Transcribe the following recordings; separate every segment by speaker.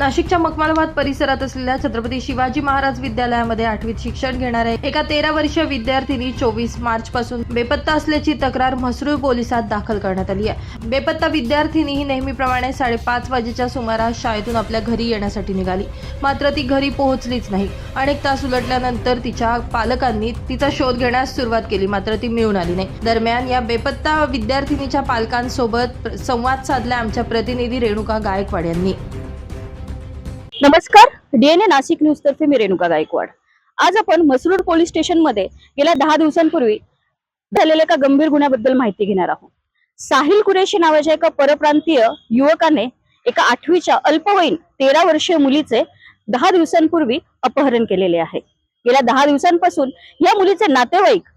Speaker 1: नाशिकच्या मकमालबाद परिसरात असलेल्या छत्रपती शिवाजी महाराज विद्यालयामध्ये आठवीत शिक्षण घेणाऱ्या एका तेरा वर्षीय विद्यार्थिनी चोवीस मार्च पासून बेपत्ता असल्याची तक्रार म्हसरूळ पोलिसात दाखल करण्यात आली आहे. बेपत्ता विद्यार्थिनी ही नेहमीप्रमाणे साडेपाच वाजेच्या सुमारास शाळेतून आपल्या घरी येण्यासाठी निघाली. मात्र ती घरी पोहोचलीच नाही. अनेक तास उलटल्यानंतर तिच्या पालकांनी तिचा शोध घेण्यास सुरुवात केली मात्र ती मिळून आली नाही. दरम्यान या बेपत्ता विद्यार्थिनीच्या पालकांसोबत संवाद साधला आमच्या प्रतिनिधी रेणुका गायकवाड यांनी.
Speaker 2: नमस्कार. डीएनए नाशिक न्यूज तर्फे मी रेणुका गायकवाड. आज आपण मसरूड पोलीस स्टेशनमध्ये गेल्या दहा दिवसांपूर्वी झालेल्या एका गंभीर गुन्ह्याबद्दल माहिती घेणार आहोत. साहिल कुरेशी नावाच्या एका परप्रांतीय युवकाने एका आठवीच्या अल्पवयीन तेरा वर्षीय मुलीचे दहा दिवसांपूर्वी अपहरण केलेले आहे. गेल्या दहा दिवसांपासून या मुलीचे नातेवाईक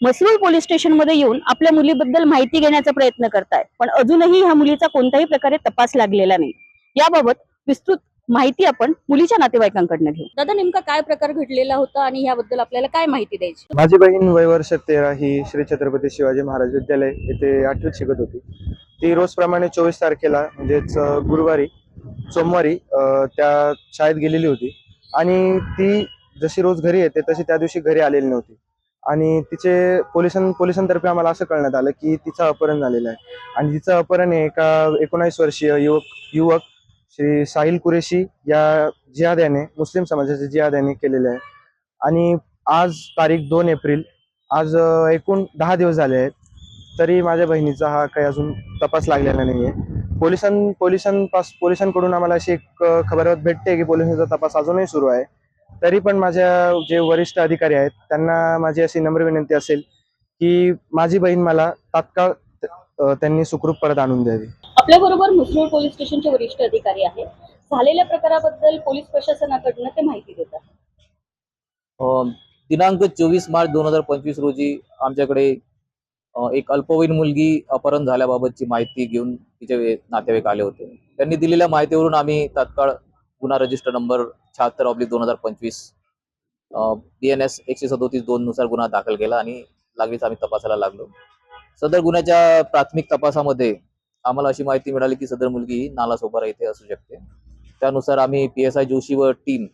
Speaker 2: मसरूड पोलीस स्टेशनमध्ये येऊन आपल्या मुलीबद्दल माहिती घेण्याचा प्रयत्न करतायत पण अजूनही ह्या मुलीचा कोणत्याही प्रकारे तपास लागलेला नाही. याबाबत विस्तृत माहिती आपण मुलीच्या नातेवाईकांकडनं घेऊ. दादा नेमका काय प्रकार घडलेला होता आणि याबद्दल आपल्याला काय माहिती द्यायची?
Speaker 3: माझी बहीण वय वर्ष तेरा ही श्री छत्रपती शिवाजी महाराज विद्यालय येथे आठवीत शिकत होती. ती रोजप्रमाणे चोवीस तारखेला म्हणजेच गुरुवारी सोमवारी त्या शाळेत गेलेली होती. आणि ती जशी रोज घरी येते तशी त्या दिवशी घरी आलेली नव्हती. आणि तिचे पोलिसां पोलिसांतर्फे आम्हाला असं कळण्यात आलं की तिचं अपहरण झालेलं आहे. आणि तिचं अपहरण हे एका एकोणावीस वर्षीय युवक युवक श्री साहिल कुरेशी या जिहाद याने मुस्लिम समाजाचे जिहाद याने केलेले आहे. आणि आज तारीख दोन एप्रिल आज एकूण दहा दिवस झाले आहेत. तरी माझ्या बहिणीचा हा काही अजून तपास लागलेला नाही आहे पोलिसां पोलिसांपास पोलिसांकडून आम्हाला अशी एक अ, खबर भेटते की पोलिसांचा तपास अजूनही सुरू आहे. तरी पण माझ्या जे वरिष्ठ अधिकारी आहेत त्यांना माझी अशी नम्र विनंती असेल की माझी बहीण मला तात्काळ त्यांनी सुखरूप परत आणून द्यावी.
Speaker 2: आपल्या बरोबर मुसरूळ पोलीस स्टेशनचे वरिष्ठ अधिकारी आहेत. झालेल्या प्रकाराबद्दल पोलीस प्रशासनाकडनं ते माहिती देतात.
Speaker 4: दिनांक चोवीस मार्च दोन हजार पंचवीस रोजी आमच्याकडे एक अल्पवयीन मुलगी अपहरण झाल्याबाबतची माहिती घेऊन तिचे नातेवाईक आले होते. त्यांनी दिलेल्या माहितीवरून आम्ही तात्काळ गुन्हा रजिस्टर नंबर शहात्तर ऑब्लिक दोन हजार पंचवीस डी एन एस एकशे सदोतीस दोन नुसार गुन्हा दाखल केला आणि लागलीच आम्ही तपासायला लागलो. सदर गुन्ह्याच्या प्राथमिक तपासामध्ये आम्हाला अशी माहिती मिळाली की सदर मुलगी नाला सोपारा येथे असू शकते. त्यानुसार आम्ही पी एस आय जोशी व टीम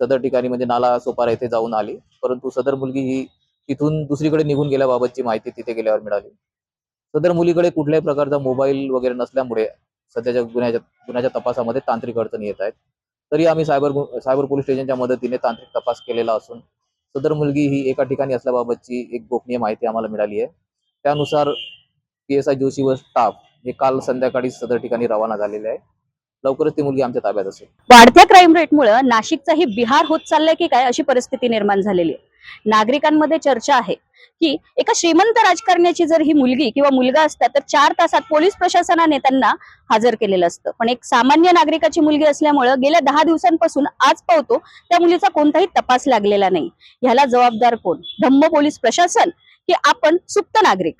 Speaker 4: सदर ठिकाणी म्हणजे नाला सोपारा येथे जाऊन आली. परंतु सदर मुलगी ही तिथून दुसरीकडे निघून गेल्याबाबतची माहिती तिथे गेल्यावर मिळाली. सदर मुलीकडे कुठल्याही प्रकारचा मोबाईल वगैरे नसल्यामुळे सध्याच्या गुन्ह्याच्या गुन्ह्याच्या तपासामध्ये तांत्रिक अडचणी येत आहेत. तरी आम्ही सायबर सायबर पोलीस स्टेशनच्या मदतीने तांत्रिक तपास केलेला असून सदर मुलगी ही एका ठिकाणी असल्याबाबतची एक गोपनीय माहिती आम्हाला मिळाली आहे. त्यानुसार पी एस आय जोशी व स्टाफ हे काल संध्याकाळी सदर ठिकाणी रवाना झालेले आहे. लवकरच ती मुलगी आमच्या ताब्यात असेल.
Speaker 2: वाढत्या क्राईम रेटमुळे नाशिकचाही बिहार होत चाललाय की काय अशी परिस्थिती निर्माण झालेली आहे. नागरिकांमध्ये चर्चा आहे की एका श्रीमंत राजकारण्याची जर ही मुलगी किंवा मुलगा असता तर चार तासात पोलीस प्रशासनाने त्यांना हजर केलेलं असतं. पण एक सामान्य नागरिकाची मुलगी असल्यामुळं गेल्या दहा दिवसांपासून आज पावतो त्या मुलीचा कोणताही तपास लागलेला नाही. ह्याला जबाबदार कोण? धम्म पोलीस प्रशासन की आपण सुप्त नागरिक?